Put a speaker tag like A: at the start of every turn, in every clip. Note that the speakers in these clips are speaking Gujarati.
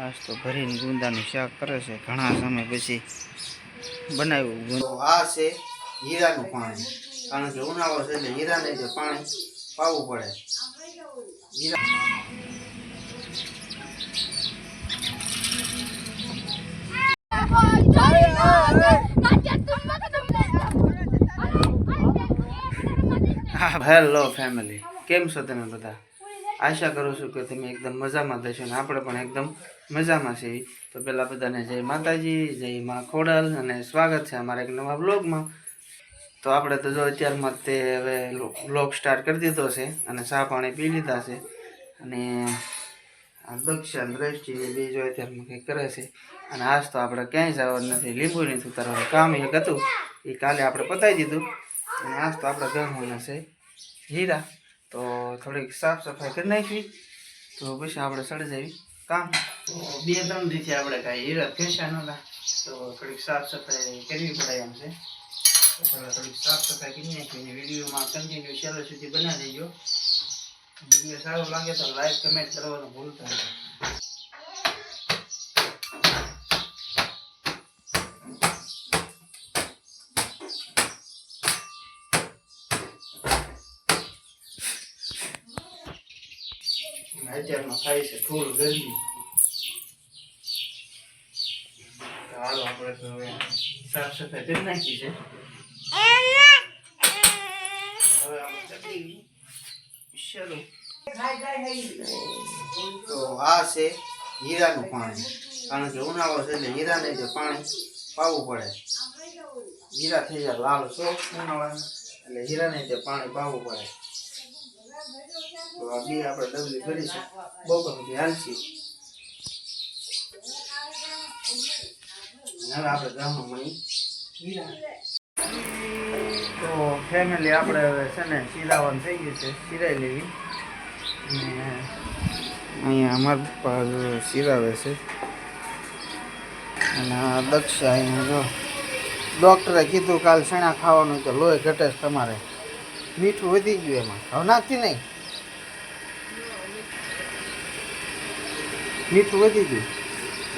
A: આજ તો ભરીને ગુંદાનું શાક કરે છે. ઘણા સમય પછી બનાવ્યું
B: આ છે હીરાનું પાણી. કારણ કે ઉનાળો છે એટલે હીરાને જે પાણી પાવું પડે. હીરા
A: હેલો ફેમિલી કેમ છો તમે બધા? આશા કરું છું કે તમે એકદમ મજામાં થશો અને આપણે પણ એકદમ મજામાં છે. તો પહેલાં બધાને જય માતાજી, જય મા ખોડલ, અને સ્વાગત છે અમારા એક નવા બ્લોગમાં તો આપણે તો જો અત્યારમાં તે હવે બ્લોગ સ્ટાર્ટ કરી દીધો છે, અને ચા પાણી પી લીધા છે, અને આ દક્ષિણ દ્રષ્ટિ એ બે જો અત્યારમાં કંઈક કરે છે. અને આજ તો આપણે ક્યાંય જવાનું નથી. લીંબુ નથી ઉતારવાનું કામ એક હતું, એ કાલે આપણે પતાવી દીધું. અને આજ તો આપણે ગણવાના છે, હીરા. તો થોડીક સાફ સફાઈ કરી નાખી. તો પછી આપણે સડી જવી કામ. તો બે ત્રણ રીતે આપણે કાંઈ હીરા ખેંચ્યા નહોતા તો થોડીક સાફ સફાઈ કરવી પડે એમ છે. થોડીક સાફ સફાઈ કરી નાખીને વિડીયોમાં કન્ટિન્યુ છેલ્લો સુધી બનાવી દેજો. વીડિયો સારો લાગે તો લાઈક કમેન્ટ કરવાનું ભૂલતા નહીં. અત્યારમાં થાય છે ફૂલ ગરમી તો હાલો આપણે તો હવે સાફ સફાઈ કરી નાખી છે. હવે આપણે
B: આ છે હીરાનું પાણી. કારણ કે ઉનાળો છે એટલે હીરાને જે પાણી પાવું પડે. હીરા થઈ જાય લાલ સોપ ઉનાળા એટલે હીરાને જે પાણી પાવું પડે. તો આ બી આપણે ડબલી કરીશું. બપોર સુધી હાલશી. હવે આપણે ગામમાં મળી.
A: તો ફેમિલી આપણે હવે છે ને સિરાવાનું થઈ ગયું છે સિરાઈ લેવી. અને અહીંયા અમારા પપ્પા સિરાવે છે. અને આ દક્ષા અહીંયા જો ડૉક્ટરે કીધું કાલ શેણા ખાવાનું તો લોહી ઘટે છે તમારે. મીઠું વધી ગયું એમાં. હવે નાખી નહીં. મીઠું વધી ગયું.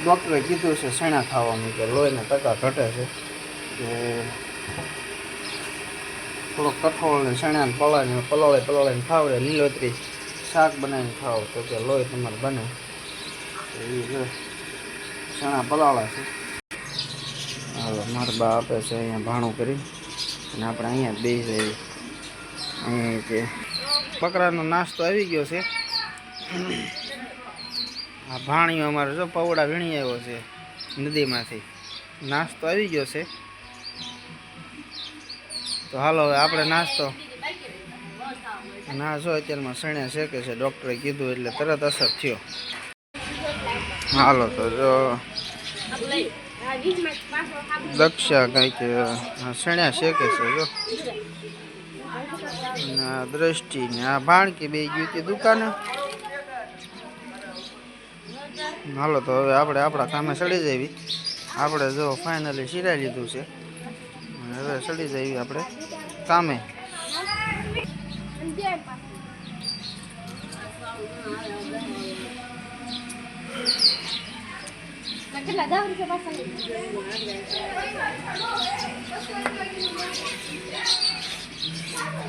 A: ડૉક્ટરે કીધું છે શેણા ખાવાનું કે લોહીના ટકા ઘટે છે. કે થોડોક કઠોળ ને ચણા ને પલાળીને, પલાળે, પલાળીને ખાવડે લીલોતરી શાક બનાવીને ખાવ, તો કે લોહી તમારે બને. એ શેણા પલાળા છે. હવે મારા બા આપે છે અહીંયા ભાણું કરી. અને આપણે અહીંયા બે જઈએ અહીંયા કે બકરાનો નાસ્તો આવી ગયો છે. આ ભાણીઓ અમારો જો પવડા વીણી આવ્યો છે નદીમાંથી. નાસ્તો આવી ગયો છે. તો હાલો હવે આપણે નાસ્તો. ના, જો અત્યારમાં શણ્યા શેકે છે, ડૉક્ટરે કીધું એટલે તરત અસર થયો. હાલો તો જો દક્ષા કંઈક શણ્યા શેકે છે, જો. દ્રષ્ટિ ને આ ભાણકી બે ગયું હતી દુકાને. હાલો તો હવે આપણે આપણા કામે ચડી જવી આપણે જો ફાઇનલી સિરાઈ લીધું છે. અને હવે ચડી જઈએ આપણે કામે.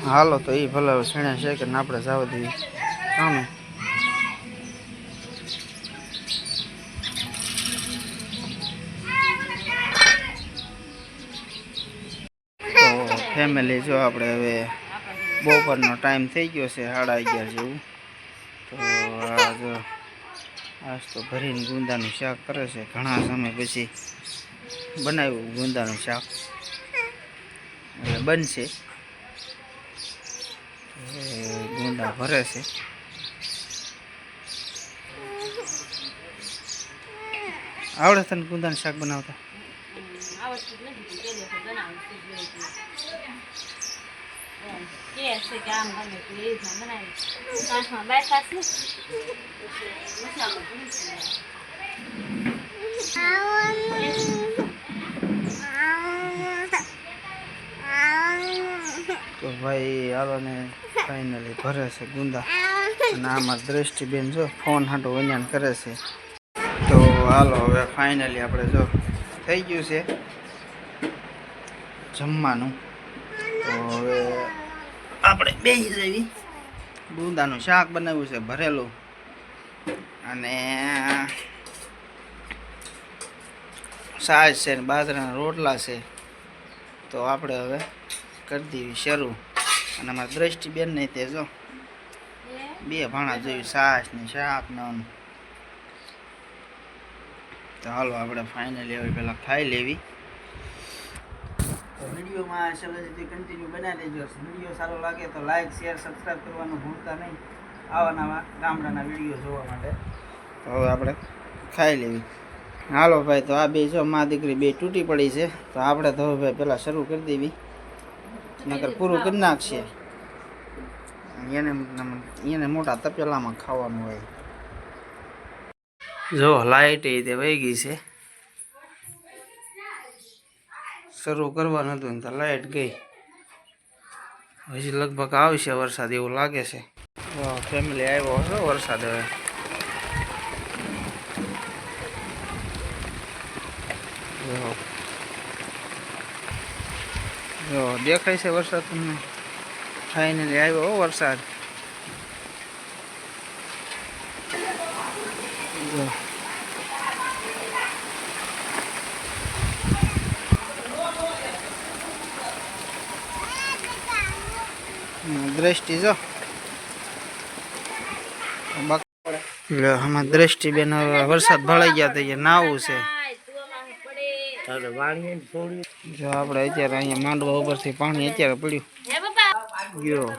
A: હાલો તો એ ભલે હવે સણ્યા છે કે ને આપણે જવા દઈએ કામે. ફેમિલી જો આપણે હવે બપોરનો ટાઈમ થઈ ગયો છે, સાડા અગિયાર જેવું. તો આ જો, આજ તો ભરીને ગુંદાનું શાક કરે છે. ઘણા સમય પછી બનાવ્યું ગુંદાનું શાક. એટલે બનશે. ગુંદા ભરે છે. આવડે તને ગુંદાનું શાક બનાવતા? તો ભાઈ હાલો ને ફાઇનલી ભરે છે ગુંદા. અને આમાં દ્રષ્ટિબેન જો ફોન હાટો વૈયાન કરે છે. તો હાલો હવે ફાઇનલી આપણે જો થઈ ગયું છે. જમવાનું. તો હવે આપણે બેસી જવી બુંદાનું શાક બનાવ્યું છે ભરેલું. અને છાશ છે ને બાજરાના રોટલા છે. તો આપણે હવે કરી દેવી શરૂ. અને અમારા દ્રષ્ટિબેન નહીં તે જો, બે ભાણા જોયું છાશ ને શાક ને. તો હાલો, આપણે ફાઇનલી હવે પહેલાં ખાઈ લેવી. વિડીયોમાં શરૂ સુધી કન્ટિન્યુ બનાવી દેજો વીડિયો સારો લાગે તો લાઈક શેર સબસ્ક્રાઈબ કરવાનું ભૂલતા નહીં. આવા ગામડાના વીડિયો જોવા માટે. હવે આપણે ખાઈ લેવી. હાલો ભાઈ, તો આ બે જો મા દીકરી બે તૂટી પડી છે, તો આપણે તો ભાઈ પહેલાં શરૂ કરી દેવી. નકર પૂરું કરી નાખશે. એને એને મોટા તપેલામાં ખાવાનું હોય. જો લાઇટ એ તે વહી ગઈ છે. શરૂ કરવાનું હતું ને લાઇટ ગઈ. હજી લગભગ આવશે વરસાદ એવું લાગે છે. ફેમિલી આવ્યો હશે વરસાદ હવે. જો. દેખાય છે વરસાદ તમને? ફાઇનલી આવ્યો વરસાદ. જો. દ્રષ્ટિ જો. આમાં દ્રષ્ટિ બેન વરસાદ ભળાઈ ગયા તો નાવું છે. જો આપણે અત્યારે અહીંયા માંડવા ઉપરથી પાણી અત્યારે પડ્યું. ગયો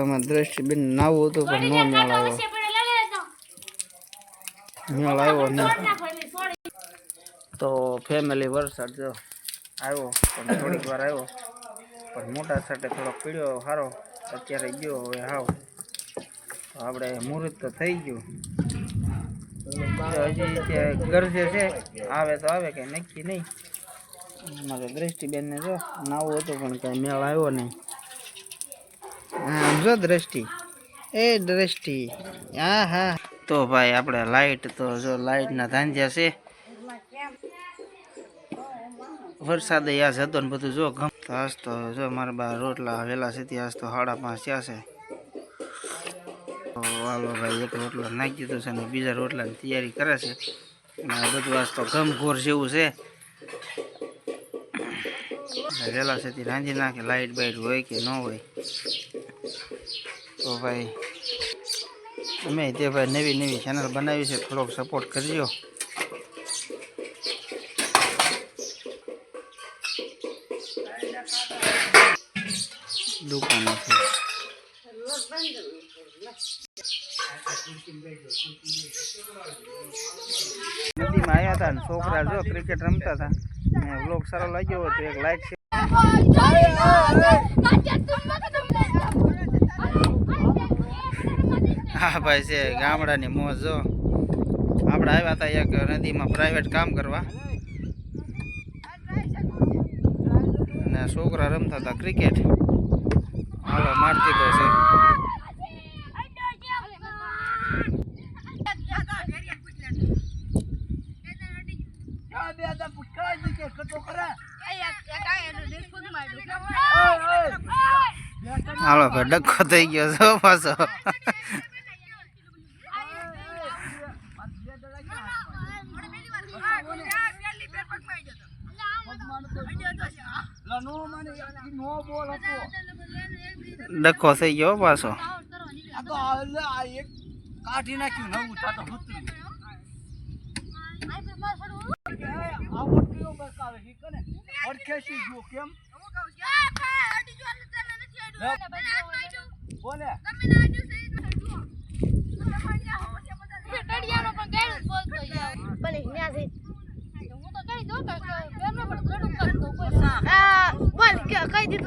A: આમાં દ્રષ્ટિ બેન નાવું હતું પણ ન મેળ આવ્યો મેળ આવ્યો નહીં. તો ફેમિલી વરસાદ જો આવ્યો, પણ થોડીક વાર આવ્યો. પણ મોટા સાથે થોડોક પીડ્યો સારો અત્યારે ગયો હવે હાવ. આપણે મુહૂર્ત તો થઈ ગયું. હજી ગરજે છે, આવે તો આવે, કંઈ નક્કી નહીં. મારે દ્રષ્ટિબેનને જો, નાવું હતું, પણ કાંઈ મેળ આવ્યો નહીં. આમ જો દ્રષ્ટિ. એ દ્રષ્ટિ. હા હા તો ભાઈ, આપણે લાઈટ તો જો લાઇટના ધાંધ્યા છે. વરસાદ યાદ હતો ને બધું જો ગમ તો આજ તો જો મારા બા રોટલા વહેલા સુધી આજ તો સાડા પાંચ થયા છે. હાલો ભાઈ, એક રોટલો નાખી દીધો છે અને બીજા રોટલાની તૈયારી કરે છે. અને આ બધું આજ તો ગમ ઘોર જેવું છે. વેલા છે તે રાંધી નાખે લાઇટ બાઇટ હોય કે ન હોય. તો ભાઈ, અમે તે ભાઈ નવી નવી ચેનલ બનાવી છે, થોડોક સપોર્ટ કરજો. દુકાનેથી. નદીમાં આવ્યા હતા ને છોકરા જો ક્રિકેટ રમતા હતા વ્લોગ સારો લાગ્યો હોય તો એક લાઈક છે હા ભાઈ, છે ગામડાની મોજ જો. આપણે આવ્યા હતા એક નદીમાં પ્રાઇવેટ કામ કરવા. અને છોકરા રમતા હતા ક્રિકેટ હાલો મારતી તો છે. હાલો ડખો થઈ ગયો છો ડખો થઈ ગયો પાછો.
C: કાઢી નાખ્યું નવું તાતો ભૂતરી અડખેસી ગયો કેમ બોલે
B: કઈ
D: તો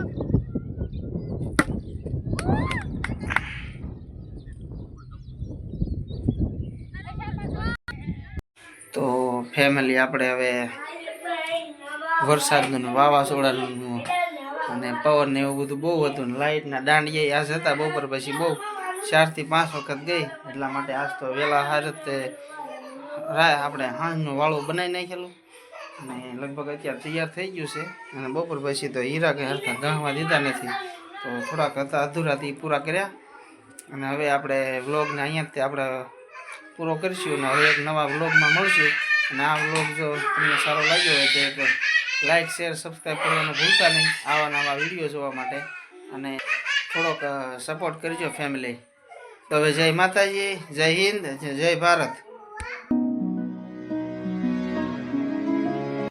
D: ફેમિલી આપણે હવે વરસાદનું વાવાઝોડાનું અને
A: પવન ને એવું બધું બહુ હતું ને લાઇટના દાંડિયા આજ હતા બપોર પછી બહુ ચારથી પાંચ વખત ગઈ એટલા માટે આજ તો વહેલા હારત તે આપણે હાંજનું વાળું બનાવી નાખેલું. અને લગભગ અત્યારે તૈયાર થઈ ગયું છે. અને બપોર પછી તો હીરા કે હરખા ગાંહવા દીધા નથી. તો થોડાક હતા અધૂરાથી પૂરા કર્યા. અને હવે આપણે વ્લોગને અહીંયાથી આપણે પૂરો કરીશું અને હવે એક નવા વ્લોગમાં મળશું. અને આ વ્લોગ જો તમને સારો લાગ્યો હોય તો લાઇક શેર, સબસ્ક્રાઈબ કરવાનું ભૂલતા નહીં. આવા નવા વીડિયો જોવા માટે. અને થોડોક સપોર્ટ કરજો ફેમિલી તો હવે જય માતાજી, જય હિન્દ, જય ભારત.